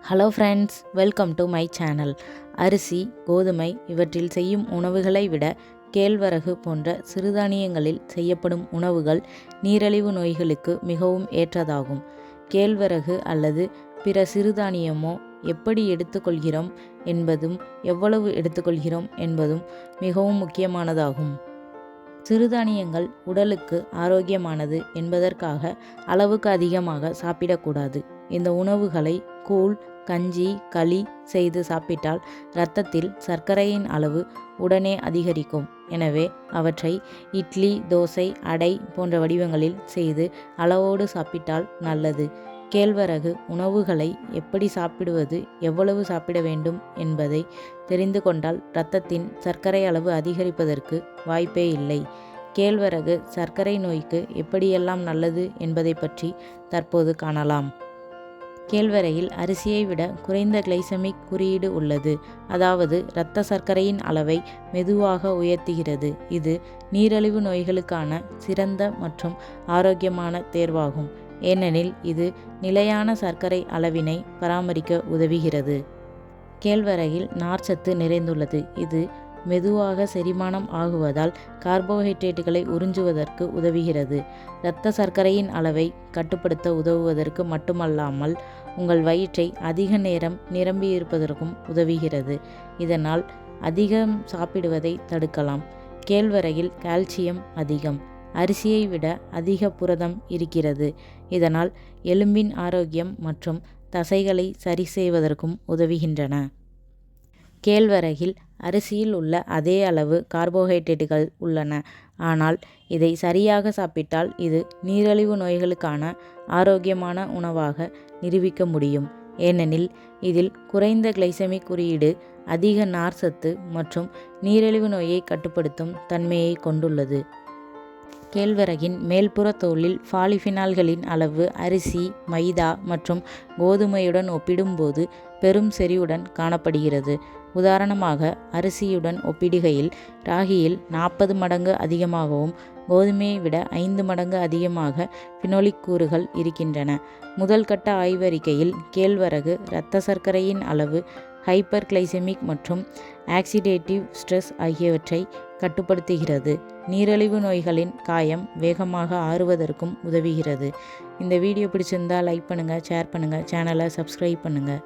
Hello friends welcome to my channel அரிசி கோதுமை இவற்றில் செய்யும் உணவுகளை விட கேழ்வரகு போன்ற சிறுதானியங்களில் செய்யப்படும் உணவுகள் நீரிழிவு நோய்களுக்கு மிகவும் ஏற்றதாகும். கேழ்வரகு அல்லது பிற சிறுதானியமோ எப்படி எடுத்துக்கொள்கிறோம் என்பதும் எவ்வளவு எடுத்துக்கொள்கிறோம் என்பதும் மிகவும் முக்கியமானதாகும். சிறுதானியங்கள் உடலுக்கு ஆரோக்கியமானது என்பதற்காக அளவுக்கு அதிகமாக சாப்பிடக்கூடாது. இந்த உணவுகளை கூழ் கஞ்சி களி செய்து சாப்பிட்டால் இரத்தத்தில் சர்க்கரையின் அளவு உடனே அதிகரிக்கும். எனவே அவற்றை இட்லி தோசை அடை போன்ற வடிவங்களில் செய்து அளவோடு சாப்பிட்டால் நல்லது. கேழ்வரகு உணவுகளை எப்படி சாப்பிடுவது எவ்வளவு சாப்பிட வேண்டும் என்பதை தெரிந்து கொண்டால் இரத்தத்தின் சர்க்கரை அளவு அதிகரிப்பதற்கு வாய்ப்பே இல்லை. கேழ்வரகு சர்க்கரை நோய்க்கு எப்படியெல்லாம் நல்லது என்பதை பற்றி தற்போது காணலாம். கேழ்வரையில் அரிசியை விட குறைந்த கிளைசமிக் குறியீடு உள்ளது. அதாவது இரத்த சர்க்கரையின் அளவை மெதுவாக உயர்த்துகிறது. இது நீரிழிவு நோய்களுக்கான சிறந்த மற்றும் ஆரோக்கியமான தேர்வாகும். ஏனெனில் இது நிலையான சர்க்கரை அளவினை பராமரிக்க உதவுகிறது. கேழ்வரகில் நார்ச்சத்து நிறைந்துள்ளது. இது மெதுவாக செரிமானம் ஆகுவதால் கார்போஹைட்ரேட்டுகளை உறிஞ்சுவதற்கு உதவுகிறது. இரத்த சர்க்கரையின் அளவை கட்டுப்படுத்த உதவுவதற்கு மட்டுமல்லாமல் உங்கள் வயிற்றை அதிக நேரம் நிரம்பியிருப்பதற்கும் உதவுகிறது. இதனால் அதிகம் சாப்பிடுவதை தடுக்கலாம். கேழ்வரகில் கால்சியம் அதிகம். அரிசியை விட அதிக புரதம் இருக்கிறது. இதனால் எலும்பின் ஆரோக்கியம் மற்றும் தசைகளை சரி செய்வதற்கும் உதவுகின்றன. கேழ்வரகில் அரிசியில் உள்ள அதே அளவு கார்போஹைட்ரேட்டுகள் உள்ளன. ஆனால் இதை சரியாக சாப்பிட்டால் இது நீரிழிவு நோய்களுக்கான ஆரோக்கியமான உணவாக நிரூபிக்க முடியும். ஏனெனில் இதில் குறைந்த கிளைசமிக் குறியீடு அதிக நார்ச்சத்து மற்றும் நீரிழிவு நோயை கட்டுப்படுத்தும் தன்மையை கொண்டுள்ளது. கேழ்வரகின் மேல்புற தோலில் பாலிஃபினால்களின் அளவு அரிசி மைதா மற்றும் கோதுமையுடன் ஒப்பிடும்போது பெரும் செறிவுடன் காணப்படுகிறது. உதாரணமாக அரிசியுடன் ஒப்பிடுகையில் ராகியில் நாற்பது மடங்கு அதிகமாகவும் கோதுமையை விட ஐந்து மடங்கு அதிகமாக பினோலிக் கூறுகள் இருக்கின்றன. முதல் கட்ட ஆய்வறிக்கையில் கேழ்வரகு இரத்த சர்க்கரையின் அளவு ஹைப்பர் கிளைசெமிக் மற்றும் ஆக்சிடேட்டிவ் ஸ்ட்ரெஸ் ஆகியவற்றை கட்டுப்படுத்துகிறது. நீரிழிவு நோய்களின் காயம் வேகமாக ஆறுவதற்கும் உதவுகிறது. இந்த வீடியோ பிடிச்சிருந்தால் லைக் பண்ணுங்கள் ஷேர் பண்ணுங்கள் சேனலை சப்ஸ்கிரைப் பண்ணுங்கள்